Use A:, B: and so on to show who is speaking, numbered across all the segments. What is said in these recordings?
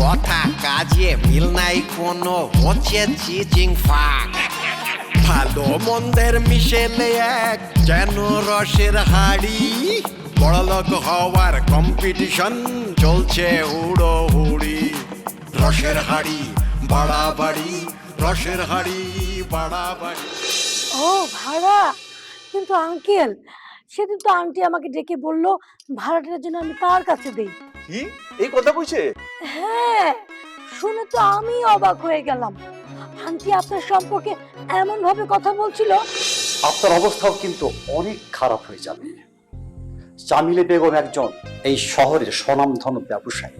A: কথা কাজে মিল নাই কোনো হচ্ছে চিচিং ফাক। ভালো মন্দের মিশেলে এক যেন রসের হাড়ি। বড়লোক হওয়ার কম্পিটিশন চলছে হুড়ো হুড়ি রসের হাড়ি, বাড়াবাড়ি, রসের হাড়ি, বাড়াবাড়ি।
B: ও ভাড়া, কিন্তু আঙ্কেল সেদিন তো আন্টি আমাকে ডেকে বলল, ভাড়াটার জন্য আমি তার কাছে দেই।
C: কি? এই কথা কইছে?
B: হ্যাঁ শুনে তো আমি অবাক হয়ে গেলাম। আন্টি আপনার সম্পর্কে এমন ভাবে কথা বলছিল?
D: আপনার অবস্থাও কিন্তু অনেক খারাপ হয়ে যাবে। জামিলে বেগম একজন এই শহরের স্বনামধন্য ব্যবসায়ী।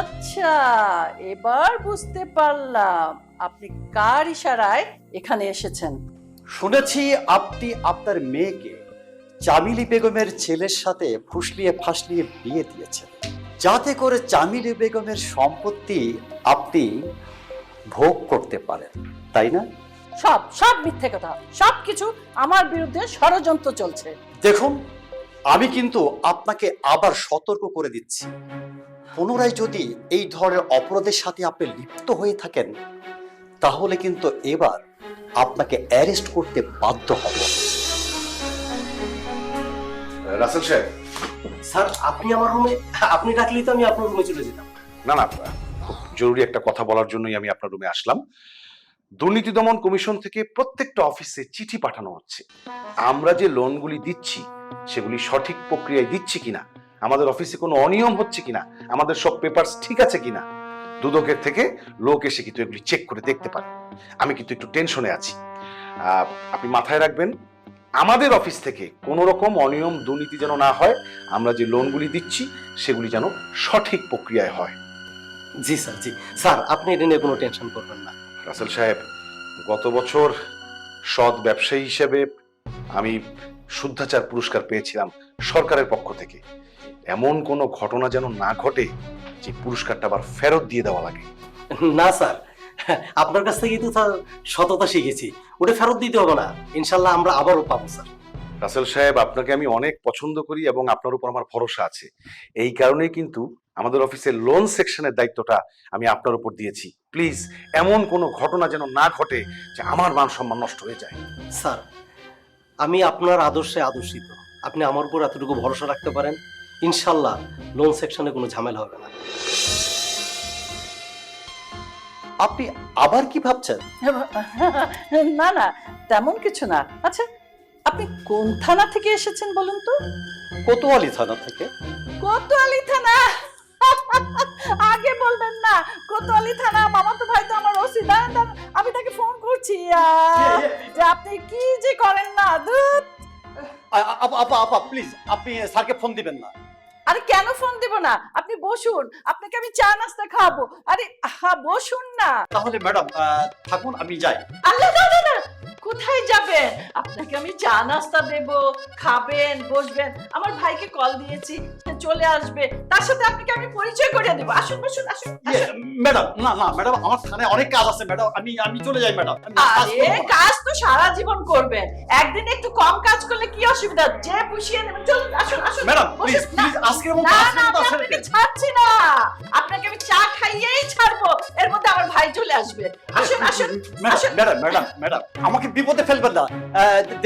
E: আচ্ছা এবার বুঝতে পারলাম আপনি কার ইশারায় এখানে এসেছেন।
D: শুনেছি আপনি আপনার মেয়েকে জামিলি বেগমের ছেলের সাথে ফুসলিয়ে ফাসলিয়ে বিয়ে দিয়েছেন। যাতে করে জামিলি বেগমের সম্পত্তি আপনি ভোগ করতে পারেন তাই না?
E: সব সব মিথ্যে কথা। সব কিছু আমার বিরুদ্ধে ষড়যন্ত্র চলছে।
D: দেখুন আমি কিন্তু আপনাকে আবার সতর্ক করে দিচ্ছি। পুনরায় যদি এই ধরনের অপরাধের সাথে আপনি লিপ্ত হয়ে থাকেন তাহলে কিন্তু এবার আপনাকে অ্যারেস্ট করতে বাধ্য হব।
C: রাসেল সাহেব।
F: স্যার আপনি আমার রুমে আপনি ডাকলেই তো আমি আপনার রুমে চলে যেতাম।
C: না না খুব জরুরি একটা কথা বলার জন্যই আমি আপনার রুমে আসলাম। দুর্নীতি দমন কমিশন থেকে প্রত্যেকটা অফিসে চিঠি পাঠানো হচ্ছে। আমরা যে লোনগুলি দিচ্ছি সেগুলি সঠিক প্রক্রিয়ায় দিচ্ছি কিনা আমাদের অফিসে কোনো অনিয়ম হচ্ছে কিনা আমাদের সব পেপারস ঠিক আছে কিনা দুদকের থেকে লোক এসে কিন্তু এগুলি চেক করে দেখতে পারে। আমি কিন্তু একটু টেনশনে আছি। আপনি মাথায় রাখবেন আমাদের অফিস থেকে কোনো রকম অনিয়ম দুর্নীতি যেন না হয় আমরা যে লোনগুলি দিচ্ছি সেগুলি যেন সঠিক প্রক্রিয়ায় হয়।
F: জি স্যার জি। স্যার আপনি এটা নিয়ে কোনো টেনশন করবেন না।
C: রাসেল সাহেব গত বছর সৎ ব্যবসায়ী হিসেবে আমি শুদ্ধাচার পুরস্কার পেয়েছিলাম সরকারের পক্ষ থেকে। এমন কোনো ঘটনা যেন না ঘটে যে পুরস্কারটা আবার ফেরত দিয়ে দেওয়া লাগে।
F: না স্যার। আপনার কাছ থেকেই তো স্যার সততা শিখেছি। ওটা ফেরত দিতে হবে না। ইনশাল্লাহ আমরা আবারও পাবো স্যার।
C: রাসেল সাহেব আপনাকে আমি অনেক পছন্দ করি এবং আপনার উপর আমার ভরসা আছে। এই কারণেই কিন্তু আমাদের অফিসের লোন সেকশনের দায়িত্বটা আমি আপনার উপর দিয়েছি। প্লিজ এমন কোনো ঘটনা যেন না ঘটে যে আমার মান সম্মান নষ্ট হয়ে যায়।
F: স্যার আমি আপনার আদর্শে আদর্শিত। আপনি আমার উপর এতটুকু ভরসা রাখতে পারেন ইনশাল্লাহ লোন সেকশনে কোনো ঝামেলা হবে না।
D: আপনি আবার কি ভাবছেন?
E: না না তেমন কিছু না। আচ্ছা আপনি কোন থানা থেকে এসেছেন বলুন তো?
D: কোতোয়ালি থানা থেকে।
E: কোতোয়ালি থানা? আগে বলবেন না কোতোয়ালি থানা মামা তো ভাই তো আমার ওসি। দাঁড়ান আমি তাকে ফোন করছি। যে আপনি কি যে করেন না ধুৎ।
D: আপা আপা আপা প্লিজ আপনি স্যারকে ফোন দিবেন না।
E: আরে কেন ফোন দেব না? আপনি বসুন আপনাকে আমি চা নাস্তা খাওয়াবো। আরে হ্যাঁ বসুন না।
D: তাহলে ম্যাডাম থাকুন আমি যাই।
E: আল্লাহ না না না কোথায় যাবেন? আপনাকে আমি চা নাস্তা দেব খাবেন বসবেন। আমার ভাইকে কল দিয়েছি। চলে আসবে তার সাথে আপনাকে আমি পরিচয় করিয়ে দেবো। আসুন বসুন আসুন আসুন।
D: ম্যাডাম না না ম্যাডাম আমার থানায় অনেক কাজ আছে ম্যাডাম আমি আমি চলে যাই ম্যাডাম।
E: আরে কাজ তো সারা জীবন করবেন একদিন একটু কম কাজ করলে কি অসুবিধা? যে পুষিয়ে নেবেন চলুন আসুন আসুন।
D: ম্যাডাম। প্লিজ প্লিজ আজকের মতো
E: না না আপনাকে ছাড়ছি না। আপনাকে আমি চা খাইয়েই ছাড়বো। এর মধ্যে আমার ভাই চলে আসবে। আসুন আসুন
D: ম্যাডাম ম্যাডাম ম্যাডাম আমাকে বিপদে ফেলবেন না।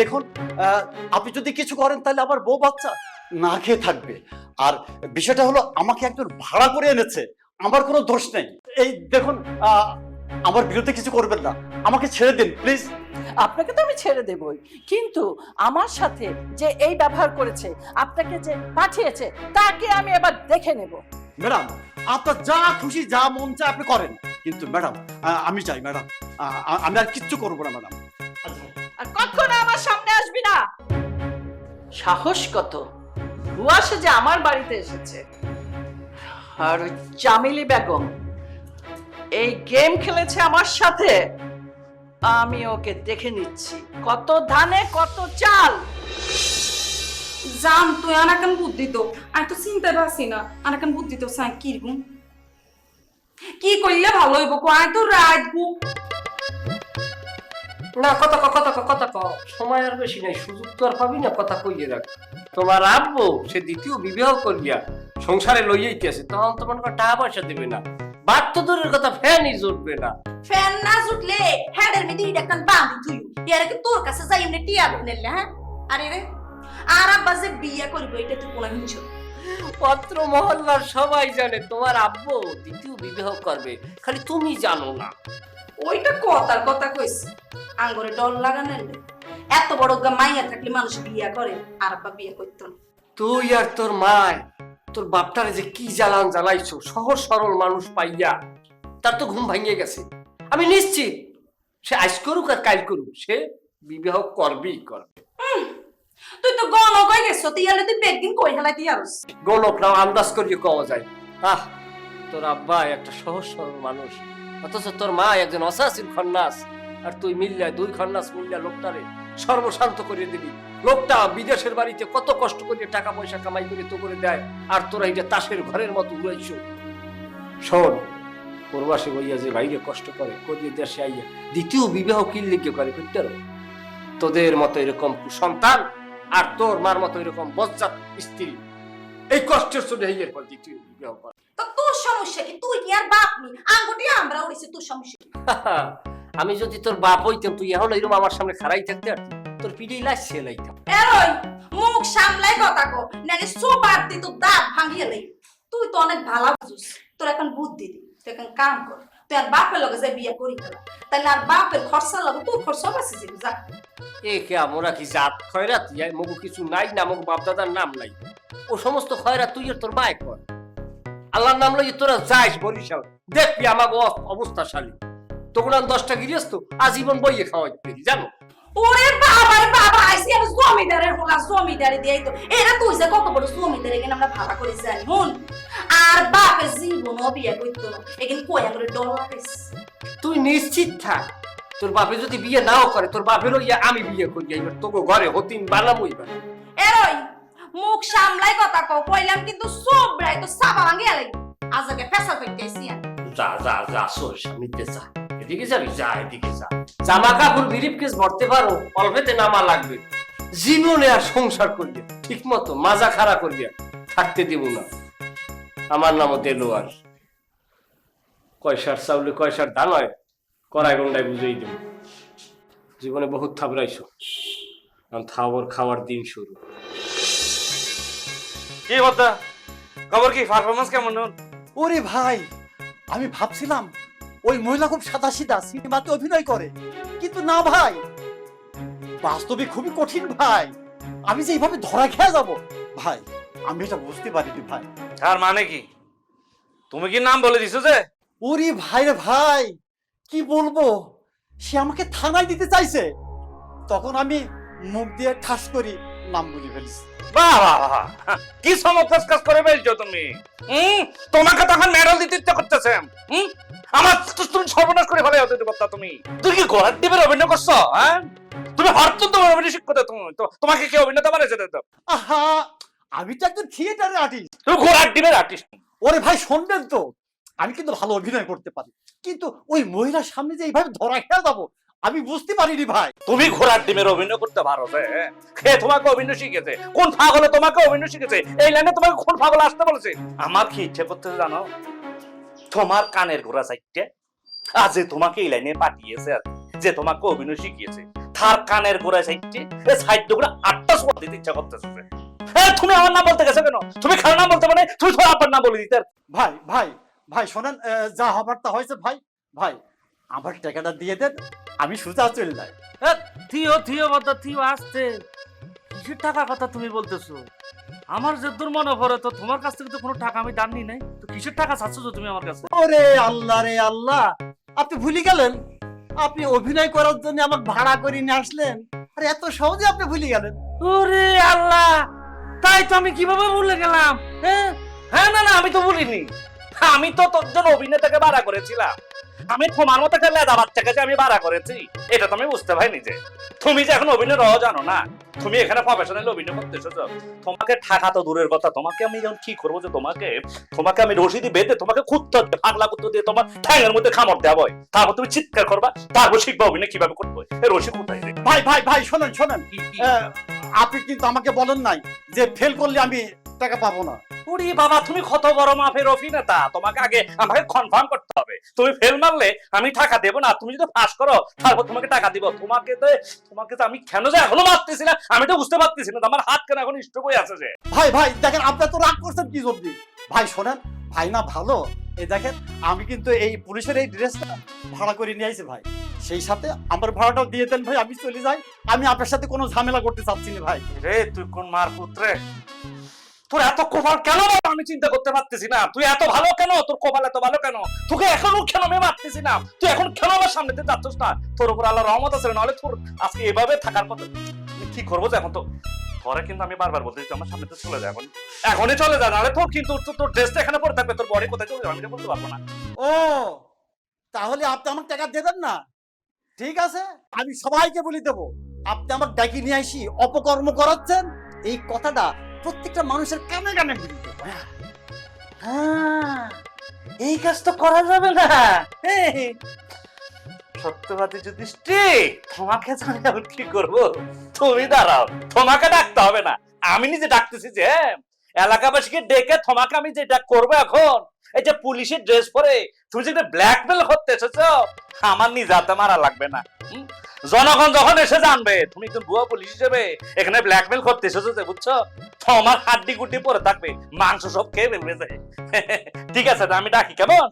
D: দেখুন আহ, আপনি যদি কিছু করেন তাহলে আমার বউ বাচ্চা। না খেয়ে থাকবে। আর বিষয়টা হলো আমাকে একজন ভাড়া করে এনেছে। আমার কোনো দোষ নেই। এই দেখুন আহ, আমার বিরুদ্ধে কিছু করবেন না। আমাকে ছেড়ে দিন প্লিজ।
E: আপনাকে তো আমি ছেড়ে দেবই। কিন্তু আমার সাথে যে এই ব্যবহার করেছে আপনাকে যে পাঠিয়েছে তাকে আমি এবার দেখে নেব।
D: ম্যাডাম আপনার যা খুশি যা মন চায় আপনি করেন। কিন্তু ম্যাডাম আহ, আমি চাই ম্যাডাম। আহ, আমি আর কিচ্ছু করব না ম্যাডাম।
E: আর কখনো আমার সামনে আসবি না। সাহস কত? সে যে আমার বাড়িতে এসেছে। আর ওই বেগম, এই গেম খেলেছে আমার সাথে। আমি ওকে দেখে নিচ্ছি। কত ধানে, কত চাল।
G: জান, তুই আনাকান বুদ্ধি তো। আমি তো চিনতে পারছি না। আনাকান বুদ্ধি তো সাই কীরকম? কি করলে ভালো হইব? কো আয় তো রাত
F: না কথা ক কথা ক কথা ক সময় আর বেশি নাই সুযোগ তো আর পাবি না কথা কইয়ে রাখ। তোমার আব্বু সে দ্বিতীয় বিবাহ করিয়া সংসারে লইয়াইতেছে তখন তোমার টাকা পয়সা দেবে না। বাদ তো দূরের কথা ফ্যানই জুটবে না।
H: ফ্যান না জুটলে হেডের মধ্যে ইটা কান বাঁধি তুই এর কি তোর কাছে যাই এমনি টিয়া বেনেলে হ্যাঁ? আরে রে আর আব্বা যে বিয়ে করবে এটা তুই কোনো হিংস
F: পত্র মহল্লার সবাই জানে তোমার আব্বু দ্বিতীয় বিবাহ করবে। খালি তুমি জানো না।
G: ওইটা কথার কথা কইস
H: আঙ্গরে ডর লাগানো এত বড় মাইয়া থাকলে মানুষ বিয়ে করে আর আব্বা বিয়ে করতো না।
F: তুই আর তোর মায় তোর বাপটারে যে কি জ্বালান জ্বালাইছো সহজ সরল মানুষ পাইয়া তার তো ঘুম ভাঙিয়ে গেছে। আমি নিশ্চিত সে আইস করুক আর কাল করুক সে বিবাহ করবেই করবে।
H: তুই তো গণ কই গেছ তুই ইয়ালে তুই বেগদিন কই হেলাই তুই আরস
F: গণক নাও আন্দাজ করিয়ে কওয়া যায়। আহ তোর আব্বা একটা সহজ সরল মানুষ। অথচ তোর মা একজন অসাসীন খন্নাস, আর তুই মিললে দুই খন্নাস মিললে লোকটারে সর্বশান্ত করে দিবি। লোকটা বিদেশের বাড়িতে কত কষ্ট করে টাকা পয়সা কামাই করে তো করে দেয়, আর তোরা এটা তাসের ঘরের মতো উড়াইছ। শোন, প্রবাসী হইয়া যে বাইরে কষ্ট করে করিয়ে দেশে আইয়া দ্বিতীয় বিবাহ কি লিখে করে করতে তোদের মতো এরকম সন্তান আর তোর মার মতো এরকম বজ্জাত স্ত্রী, এই কষ্টের শুনে এর পর দ্বিতীয় বিবাহ করে।
H: সমস্যা কি? তুই কি আর বাপ নি? আঙ্গুটি আমরা উড়িছে তোর সমস্যা?
F: আমি যদি তোর বাপ হইতাম তুই এখন এরকম আমার সামনে খাড়াই থাকতে আর তোর পিঠে লাইছে লাইতাম।
H: এরই মুখ সামলাই কথা কো নাকি সোপার দি তো দাঁত ভাঙিয়ে লই? তুই তো অনেক ভালো বুঝুস তোর এখন বুদ্ধি দি তুই এখন কাম কর। তুই আর বাপের লগে যাই বিয়ে করি তাহলে আর বাপের খরচা লগে তোর খরচা বাঁচে যাবি যা।
F: এ কে আমরা কি জাত খয়রাত? মগু কিছু নাই না মগু বাপ দাদার নাম নাই। ও সমস্ত খয়রাত তুই আর তোর মায় কর। আল্লাহর নাম লই তোরা যাইস বরিশাল। দেখবি আমাকে অবস্থা শালী। তখন আমি দশটা গিরিয়াস তো আজীবন বইয়ে খাওয়াই পেরি জানো?
H: ওরে বাবা বাবা আইসি আমি জমিদারের হলা জমিদারি দিয়াই তো। এরা তুই যে কত বড় জমিদার এখানে আমরা ভাড়া করে জানি হুন আর বাপের জীবনও বিয়ে করতো না। এখানে কয়া করে ডর
F: তুই নিশ্চিত থাক তোর বাপে যদি বিয়ে নাও করে তোর বাপের ইয়া আমি বিয়ে করি এবার তোকে ঘরে হতিন বালাম ওইবার
H: এরই। মুখ সামলাই কথা কও, কইলাম কিন্তু সব রাই তো সাবা ভাঙে আলাই আজ আগে ফেসা কইতেছি
F: যা যা যা, সোর সামনে যা। এদিকে যাবি? যা, এদিকে যা। জামা কাপড় বিরিপ কেস ভরতে পারো, অল্পেতে নামা লাগবে। জীবনে আর সংসার করবে ঠিক মতো মাজা খাড়া করবে থাকতে দেব না। আমার নামও দেলোয়ার কয়সার চাউলে কয়সার ধান হয় কড়াই গন্ডায় বুঝেই দেব। জীবনে বহুত থাবড়াইছো। এখন থাবর খাওয়ার দিন শুরু।
I: কি বদ্দা খবর কি? পারফরমেন্স কেমন হল?
D: ওরে ভাই আমি ভাবছিলাম ওই মহিলা খুব সাদা সিধা সিনেমাতে অভিনয় করে। কিন্তু না ভাই বাস্তবে খুবই কঠিন ভাই। আমি যে এইভাবে ধরা খেয়ে যাব ভাই আমি এটা বুঝতে পারিনি ভাই।
I: তার মানে কি? তুমি কি নাম বলে দিছো যে?
D: ওরে ভাই রে ভাই কি বলব? সে আমাকে থানায় দিতে চাইছে। তখন আমি মুখ দিয়ে ঠাস করি নাম বলে ফেলছি।
I: বাহ কি চমৎকার কাজ করে ফেলছো তুমি? হুম? তোমাকে তখন মেডেল দিতে ইচ্ছা করতেছে। হুম? আমার তুমি সর্বনাশ করে ফেলে হতে পারতা তুমি। তুমি কি অভিনয় করছ হ্যাঁ? তুমি হরতুন তোমার অভিনয় শিক্ষতা তুমি। তোমাকে কে অভিনেতা বানাইছে তো?
D: আহা আমি তো একজন থিয়েটারের আর্টিস্ট
I: তুমি ঘোড়ার টিপের আর্টিস্ট
D: ওরে ভাই শুনবেন তো আমি কিন্তু ভালো অভিনয় করতে পারি। কিন্তু ওই মহিলার সামনে যে এইভাবে ধরা খেয়ে যাব আমি বুঝতে পারিনি ভাই।
I: তুমি ঘোড়ার ডিমের অভিনয় করতে পারো কে তোমাকে অভিনয় শিখেছে? কোন পাগলে তোমাকে অভিনয় শিখেছে? এই লাইনে তোমাকে কোন পাগল আসতে বলেছে? আমার কি ইচ্ছে করতে জানো? তোমার কানের ঘোড়া সাইডটা আজ যে তোমাকে এই লাইনে পাঠিয়েছে যে তোমাকে অভিনয় শিখিয়েছে তার কানের ঘোড়া সাইডটি সাইডগুলো আটটা সোয়া দিতে ইচ্ছা করতেছে হ্যাঁ তুমি আমার নাম বলতে গেছো কেন? তুমি খারাপ নাম বলতে মানে তুমি তোমার আব্বার নাম বলে দিতে
D: ভাই ভাই ভাই শোনেন যা হবার তা হয়েছে ভাই। ভাই আমার টাকাটা দিয়ে দেন। আমি সোজা চলে যাই।
J: থিও থিও বাদা থিও আসতে কিসের টাকার কথা তুমি বলতেছো? আমার যদ্দূর মনে পড়ে তো তোমার কাছ থেকে তো কোনো টাকা আমি দান নি নাই। তো কিসের টাকা চাচ্ছ তো তুমি আমার কাছে?
D: ওরে আল্লাহ রে আল্লাহ আপনি ভুলে গেলেন? আপনি অভিনয় করার জন্য আমাকে ভাড়া করে নিয়ে আসলেন? আরে এত সহজে আপনি ভুলে গেলেন।
J: ওরে আল্লাহ তাই তো আমি কীভাবে ভুলে গেলাম? হ্যাঁ?
I: হ্যাঁ না না আমি তো ভুলিনি। আমি তো তোর জন্য অভিনেতাকে ভাড়া করেছিলাম। আমি তোমার মতো একটা লেদা বাচ্চাকে যে আমি ভাড়া করেছি এটা তো আমি বুঝতে পারিনি যে তুমি যে এখন অভিনয় রহ জানো না তুমি এখানে প্রফেশনাল অভিনয় করতে এসেছ। তোমাকে ঠাকা তো দূরের কথা তোমাকে আমি এখন কি করব যে তোমাকে তোমাকে আমি রশিদি বেঁধে তোমাকে হচ্ছে পাগলা করতে দিয়ে তোমার ঠ্যাঙের মধ্যে খামড় দেওয়া হয়। তারপর তুমি চিৎকার করবা তারপর শিখবা অভিনয় কীভাবে এই রশি কোথায়
D: ভাই ভাই ভাই শোনেন শোনেন। আপনি কিন্তু আমাকে বলেন নাই যে ফেল করলে আমি টাকা পাবো না।
I: ওরে বাবা তুমি কত বড় মাপের অভিনেতা? তোমাকে আগে আমাকে কনফার্ম করতে হবে। তুমি ফেল মারলে আমি টাকা দেবো না। তুমি যদি পাস করো তারপর তোমাকে টাকা দিব। তোমাকে তো তোমাকে তো আমি কেন যে এখনও মারতেছি না? আমি তো বুঝতে পারতেছি না। আমার হাত কেন এখন স্ট্রোক হয়ে আছে যে?
D: ভাই ভাই দেখেন আপনার তো রাগ করছেন কি জলদি? ভাই শোনেন ভাই না ভালো। এই দেখেন আমি কিন্তু এই পুলিশের এই ড্রেসটা ভাড়া করে নিয়ে আইছি ভাই। সেই সাথে আমার ভাড়াটাও দিয়ে দেন ভাই আমি চলে যাই। আমি আপনার সাথে কোনো ঝামেলা করতে চাচ্ছি না ভাই।
I: রে তুই কোন মার পুত্রে? তোর এত কপাল কেন আমি চিন্তা করতে পারতেছি না। তুই এত ভালো কেন? তোর কপাল এত ভালো কেন? তোকে এখনও কেন আমি মারতেছি না? তুই এখন কেন আমার সামনে দিয়ে যাচ্ছিস না? তোর উপর আল্লাহ রহমত আছে নাহলে তোর আজকে এভাবে থাকার কথা কি করব যে এখন তো? পরে কিন্তু আমি বারবার বলতে তুই আমার সামনে থেকে চলে যা এখন। এখনই চলে যা, নাহলে তোর কিন্তু তোর- ড্রেসটা এখানে পড়ে থাকবে, তোর বডি কোথায় চলে যাবে, আমি বলতে পারব না।
D: ও, তাহলে আপনি আমাকে টাকা দেবেন না? ঠিক আছে, আমি সবাইকে বলি দেবো, আপনি আমার ডাকি নিয়ে আসি, অপকর্ম করাচ্ছেন, এই কথাটা প্রত্যেকটা মানুষের কানে কানে বলে দেবো হ্যাঁ।
I: এই কাজ তো করা যাবে না। সত্যবাদী যুধিষ্ঠি তোমাকে জানি আমি কি করব। তুমি দাঁড়াও, তোমাকে ডাকতে হবে না। আমি নিজে ডাকতেছি যে, এলাকাবাসীকে ডেকে তোমাকে আমি যেটা করব এখন। এই যে পুলিশের ড্রেস পরে তুমি যেটা ব্ল্যাকমেল করতে এসেছ আমার নিজে হাতে মারা লাগবে না। জনগণ যখন এসে জানবে তুমি একজন ভুয়া পুলিশ হিসেবে এখানে ব্ল্যাকমেল করতে এসেছ যে বুঝছ? তোমার হাড্ডি গুড্ডি পরে থাকবে মাংস সব খেয়ে ফেলবে যে। ঠিক আছে আমি ডাকি কেমন?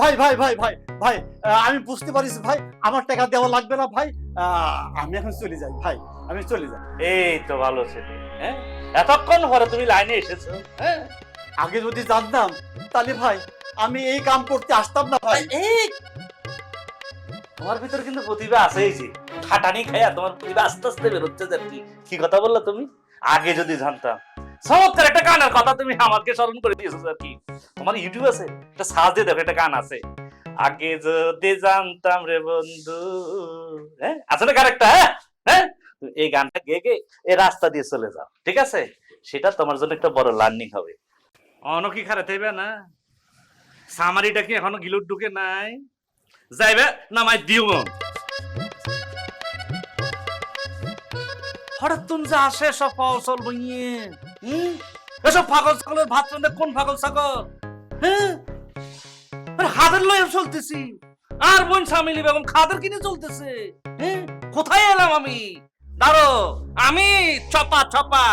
D: ভাই ভাই ভাই ভাই ভাই আমি বুঝতে পারিস ভাই আমার টাকা দেওয়া লাগবে না ভাই। আহ, আমি এখন চলে যাই ভাই আমি চলে যাই।
I: এই তো ভালো ছেলে হ্যাঁ? এতক্ষণ পরে তুমি লাইনে এসেছ হ্যাঁ?
D: আগে যদি জানতাম তাহলে ভাই আমি এই কাম করতে আসতাম না ভাই।
I: তোমার ভিতরে কিন্তু প্রতিভা আছেই যে। খাটানি খাইয়া তোমার প্রতিভা আস্তে আস্তে বেরোচ্ছে যে কি। কি কথা বললা তুমি? আগে যদি জানতাম। চমৎকার একটা গানের কথা তুমি আমাকে স্মরণ করে দিয়েছ আর কি। তোমার ইউটিউব আছে? একটা সার্চ দিয়ে দেখো একটা গান আছে। আগে যদি জানতাম রে বন্ধু। হ্যাঁ? আছে না কারেক্টটা হ্যাঁ? হ্যাঁ? এই গানটা গেয়ে গেয়ে এই রাস্তা দিয়ে চলে যাও ঠিক আছে? সেটা তোমার জন্য একটা বড় লার্নিং হবে। অন কি খারাপ হইবে না? সামারিটা কি এখনও গিলুট ঢুকে নাই? যাইবে, নামাই দিও। হঠাৎ তুমি যে আসে, সব ফসল বইয়ে? এসব পাগল ছাগলের ভাত কোন পাগল ছাগল? হ্যাঁ? হাতের লয়ে চলতেছি। আর বোন স্বামী বেগম খাদের কিনে চলতেছে। হ্যাঁ? কোথায় এলাম আমি? দাঁড়ো, আমি চপা চপা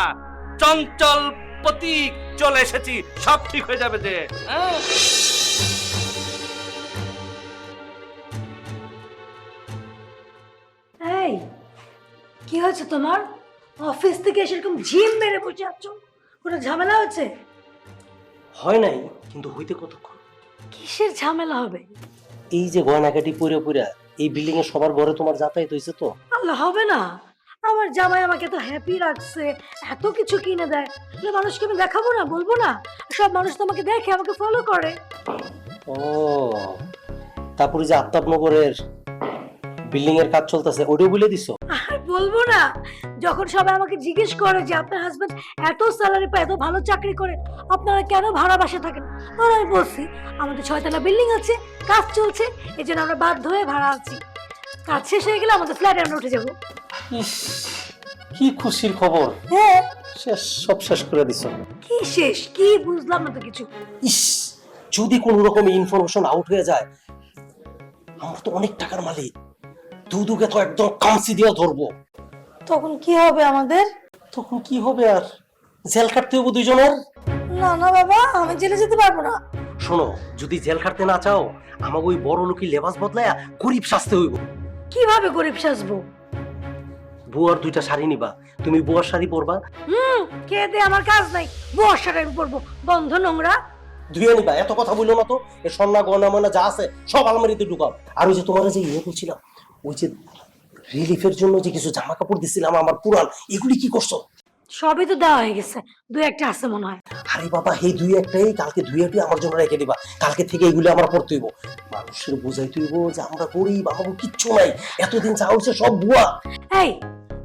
I: চঞ্চল প্রতীক চলে এসেছি। সব ঠিক হয়ে যাবে যে। হ্যাঁ।
B: এই কি হয়েছে তোমার? অফিস থেকে এসে এরকম ঝিম মেরে বসে আছো? কোনো ঝামেলা হচ্ছে
F: হয় নাই কিন্তু হইতে কতক্ষণ?
B: কিসের ঝামেলা হবে?
F: এই যে গয়নাকাটি পরে পরে এই বিল্ডিং এ সবার ঘরে তোমার যাতায়াত হয়েছে তো?
B: আল্লাহ হবে না। আমার জামাই আমাকে তো হ্যাপি রাখছে এত কিছু কিনে দেয়। তাহলে মানুষকে আমি দেখাবো না বলব না? সব মানুষ তো আমাকে দেখে আমাকে ফলো করে।
F: ও তারপরে যে আফতাবনগরের বিল্ডিং এর কাজ চলতেছে ওটাও বলে দিছো?
B: আর বলব না যখন সবাই আমাকে জিজ্ঞেস করে যে আপনার হাজবেন্ড এত স্যালারি পায় এত ভালো চাকরি করে আপনারা কেন ভাড়া বাসা থাকেন? আর আমি বলছি আমাদের ছয়তলা বিল্ডিং আছে কাজ চলছে এই জন্য আমরা বাধ্য হয়ে ভাড়া আছি কাজ শেষ হয়ে গেলে আমাদের ফ্ল্যাটে আমরা উঠে যাব।
F: ইস কি খুশির খবর?
B: হ্যাঁ।
F: শেষ সব শেষ করে দিছো।
B: কি শেষ? কি বুঝলাম না তো কিছু।
F: ইস যদি কোন রকম ইনফরমেশন আউট হয়ে যায় আমার তো অনেক টাকার মালিক। দুদুকে তো একদম কামসি দিয়ে ধরবো।
B: তখন কি হবে আমাদের?
F: তখন কি হবে আর? জেল কাটতে হবে দুইজনের?
B: না না বাবা আমি জেলে যেতে পারব না।
F: শোনো যদি জেল কাটতে না চাও আমাকে ওই বড় লোকই লেবাস বদলায়া গরিব শাস্তে হইব।
B: কীভাবে গরিব সাজবো?
F: বুয়ার দুইটা শাড়ি নিবা। তুমি বুয়ার শাড়ি পরবা।
B: হুম কে দে আমার কাজ নাই। বুয়ার শাড়ি পরব। বন্ধ নোংরা।
F: ধুয়ে নিবা এত কথা বলল না তো? এ সন্না গয়না মনা যা আছে সব আলমারিতে ঢুকাও। আর ওই যে তোমার যে ইয়ে বলছিলাম ওই যে রিলিফের জন্য যে কিছু জামা কাপড় দিছিলাম আমার পুরান এগুলি কি করছ?
B: সবই তো দেওয়া হয়ে গেছে। দু একটা আছে মনে হয়।
K: আরে বাবা এই দুই একটাই? কালকে দুই একটাই আমার জন্য রেখে দিবা। কালকে থেকে এগুলো আমার পড়তে হইব। মানুষের বুঝাইতে হইব যে আমরা গরিব আমাকে কিচ্ছু নাই। এতদিন যা হচ্ছে সব ভুয়া।
B: এই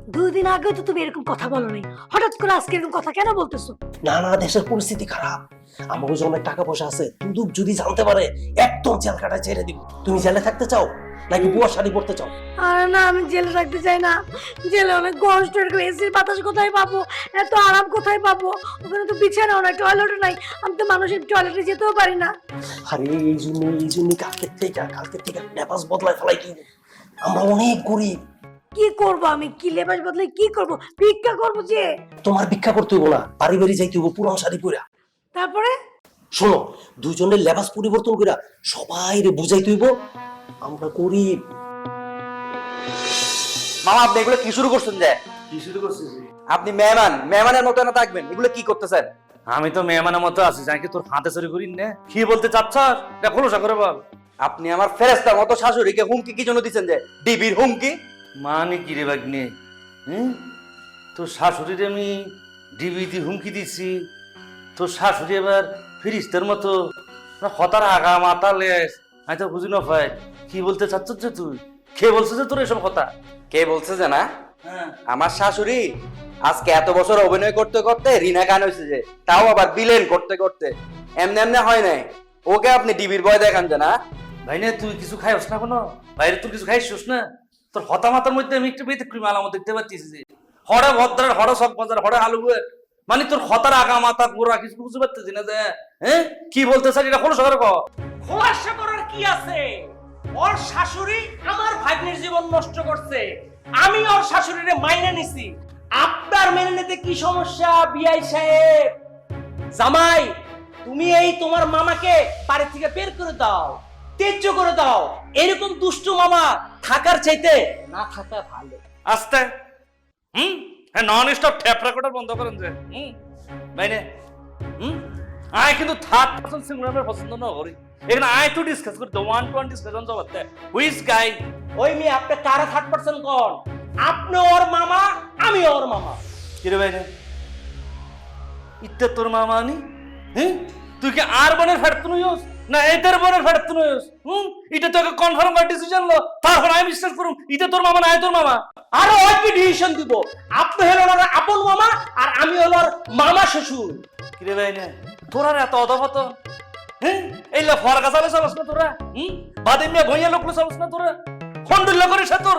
B: দুই দিন আগেও তো তুমি এরকম কথা বলো নাই। হঠাৎ করে আজকে এরকম কথা কেন বলতেছো?
K: না না দেশের পরিস্থিতি খারাপ। আমাকে যে অনেক টাকা পয়সা আছে দুদুক যদি জানতে পারে একদম জেল কাটা ছেড়ে দিব। তুমি জেলে থাকতে চাও? নাকি বুয়া শাড়ি পরতে চাও?
B: আরে না আমি জেলে থাকতে চাই না। জেলে অনেক কষ্ট এসির বাতাস কোথায় পাবো? এত আরাম কোথায় পাবো? ওখানে তো বিছানাও নাই টয়লেটও নাই। আমি তো মানুষের টয়লেটে যেতেও পারি না।
K: আরে এই জন্য এই জন্য কালকের থেকে কালকের থেকে লেবাস বদলায় ফেলাই দিব। আমরা অনেক গরিব।
B: কি করব আমি? কি লেবাস বদলে কি করব? ভিক্ষা করব যে?
K: তোমার ভিক্ষা করতে হইব না বাড়ি বাড়ি যাইতে হইব পুরান শাড়ি পরা
B: তারপরে?
K: শোনো দুজনের লেবাস পরিবর্তন করে সবাই রে বুঝাইতে হইব আমরা গরিব
L: মামা আপনি এগুলো কি শুরু করছেন যে?
I: কি শুরু করছিস
L: আপনি মেহমান মেহমানের মতো না থাকবেন। এগুলো কি করতেছেন?
I: আমি তো মেহমানের মতো আছি কি তোর হাতে চুরি করি না। কি বলতে চাচ্ছ? এটা খোলসা করে বল।
L: আপনি আমার ফেরেস্তার মতো শাশুড়িকে হুমকি কি জন্য দিচ্ছেন যে? ডিবির হুমকি?
I: মানে কি রে বাগনে হুম? তোর শাশুড়ির আমি ডিবিতে হুমকি দিচ্ছি। তোর শাশুড়ি এবার ফিরিস্তের মতো। না হতার আগা মাথা লেস আমি তো বুঝি না ভাই। কি বলতে চাচ্ছ যে তুই কে বলছে যে তোর এসব কথা?
L: কে বলছে যে না?
I: হ্যাঁ।
L: আমার শাশুড়ি আজকে এত বছর অভিনয় করতে করতে রিনা গান হয়েছে যে তাও আবার বিলেন করতে করতে। এমনি এমনি হয় নাই। ওকে আপনি ডিবির ভয় দেখান যে না?
I: ভাই না তুই কিছু খাইস না কোনো? বাইরে তুই কিছু খাইছিস না? তোর হতা মাথার মধ্যে আমি একটু ব্যতিক্রম আলামত দেখতে পাচ্ছি যে। হরে ভদ্রার হরে সব বাজার হরে আলু। মানে তোর হতার আগা মাথা গোড়া কিছু বুঝতে পারতেছি না যে হ্যাঁ? কি বলতে চাই এটা কোনো সকালে কর
J: খোলাসা করার কি আছে? ওর শাশুড়ি আমার ভাগ্নের জীবন নষ্ট করছে। আমি ওর শাশুড়িরে মাইনে নিছি। আপনার মেনে নিতে কি সমস্যা, বিআই সাহেব? জামাই, তুমি এই তোমার মামাকে বাড়ি থেকে বের করে দাও তেজ্য করে দাও। এরকম দুষ্টু মামা থাকার চাইতে না থাকা ভালো।
I: আস্তে। হুম? হ্যাঁ নন স্টপ ট্যাপ রেকর্ডার বন্ধ করেন যে। হুম? বাইনে হুম? আয় কিন্তু থার্ড পার্সন সিঙ্গুলার পছন্দ না এখানে আয় তো ডিসকাস করতে ওয়ান টু ওয়ান ডিসকাশন জবাতে হুইস গাই
J: ওই মেয়ে আপনি কারা থার্ড পার্সন কোন? আপনি ওর মামা আমি ওর মামা।
I: কিরে বাইনে ইত্তে তোর মামা আনি হ্যাঁ তুই কি আর বনের ফেরত নইস না এদের বনের ফেরত নইস হুম? এটা তোকে কনফার্ম করার ডিসিশন লো। তারপর আমি বিশ্বাস করুম এটা তোর মামা না তোর মামা।
J: আরও ওই কি ডিসিশন দিব। আপনি হলো ওর আপন মামা আর আমি হলো ওর মামা শ্বশুর।
I: কিরে ভাই না তোরা এত অধপত? এই লে ফর গাছালে চলস না তোরা? হুম বাদে মিয়া ভইয়া লোকলে চলস না তোরা? না তোর?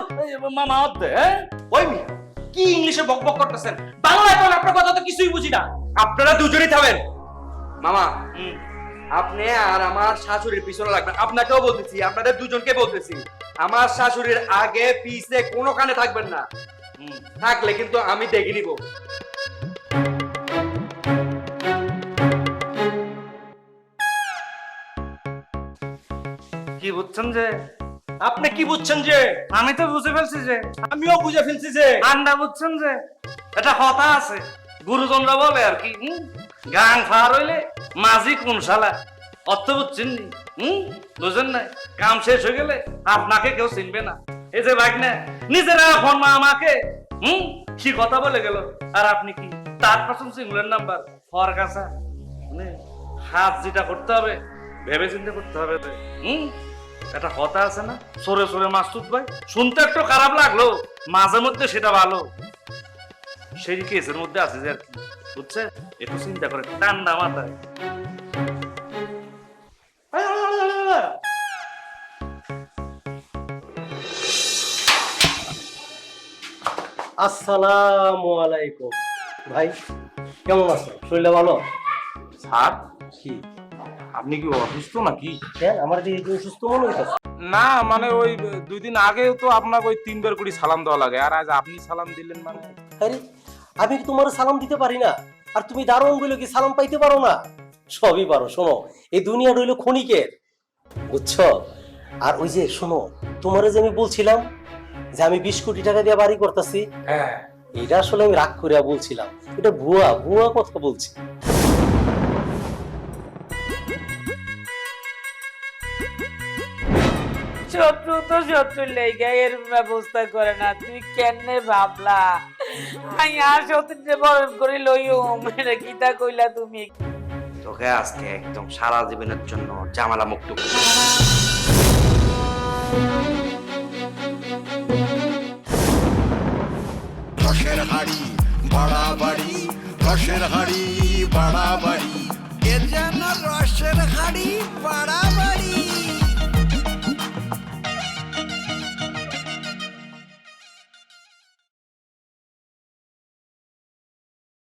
I: মামা হ্যাঁ
J: ওই মিয়া কি ইংলিশে বকবক করতেছেন? বাংলায় কোন আপনার কথা তো কিছুই বুঝি না। আপনারা দুজনেই থামেন।
L: মামা আপনি আর আমার শাশুড়ির পিছনে লাগবেন। আপনাকেও বলতেছি আপনাদের দুজনকে বলতেছি। আমার শাশুড়ির আগে পিছে কোনো কানে থাকবেন না। থাকলে কিন্তু আমি দেখে নিব।
I: বুঝছেন যে?
J: আপনি কি বুঝছেন যে?
I: আমি তো বুঝে ফেলছি যে।
J: আমিও বুঝে ফেলছি যে।
I: আন্ডা বুঝছেন যে? এটা হতা আছে। গুরুজনরা বলে আর কি গাং ফার হইলে মাঝি কোন শালা? অর্থ বুঝছেন নি? হুম? বুঝেন না কাম শেষ হয়ে গেলে আপনাকে কেউ চিনবে না। এই যে ভাগ না নিজেরা এখন মা আমাকে হুম? কি কথা বলে গেল? আর আপনি কি? তার পার্সন সিঙ্গুলার নাম্বার? ফর কাছা মানে হাত যেটা করতে হবে ভেবে চিন্তে করতে হবে। হুম? একটা কথা আছে না? সরে সরে মাসুদ ভাই। শুনতে একটু খারাপ লাগল। মাঝে মধ্যে সেটা ভালো। সেই কেসের মধ্যে আছে যে আর কি বুঝছে? একটু চিন্তা করে ঠান্ডা মাথায়।
K: আসসালামু আলাইকুম। ভাই কেমন আছো? শরীরটা ভালো?
M: স্যার?
K: কি?
M: আপনি কি অসুস্থ নাকি?
K: কেন? আমার দিকে একটু সুস্থ মনে হইতাছে?
M: না মানে ওই দুই দিন আগেও তো আপনাকে ওই তিনবার করে সালাম দেওয়া লাগে। আর আজ আপনি সালাম দিলেন মানে?
K: আরে আমি কি তোমার সালাম দিতে পারি না? আর তুমি দারুণ বলে কি সালাম পাইতে পারো না? সবই পারো শোনো এই দুনিয়া রইল ক্ষণিকের বুঝছ? আর ওই যে শোনো তোমারে যে আমি বলছিলাম যে আমি বিশ কোটি টাকা দিয়ে বাড়ি করতেছি
M: হ্যাঁ।
K: এটা আসলে আমি রাগ করিয়া বলছিলাম। এটা ভুয়া ভুয়া কথা বলছি।
N: শত্রু তো শত্রুর লেগে এর ব্যবস্থা করে না। তুই কেনে ভাবলা? আমি আর শত্রুতে বরণ করে লইম। এটা গীতা কইলা তুমি?
O: তোকে আজকে একদম সারা জীবনের জন্য জামালা মুক্ত রসের হাড়ি বাড়াবাড়ি
A: রসের হাড়ি বাড়াবাড়ি এ যেন রসের হাড়ি বাড়াবাড়ি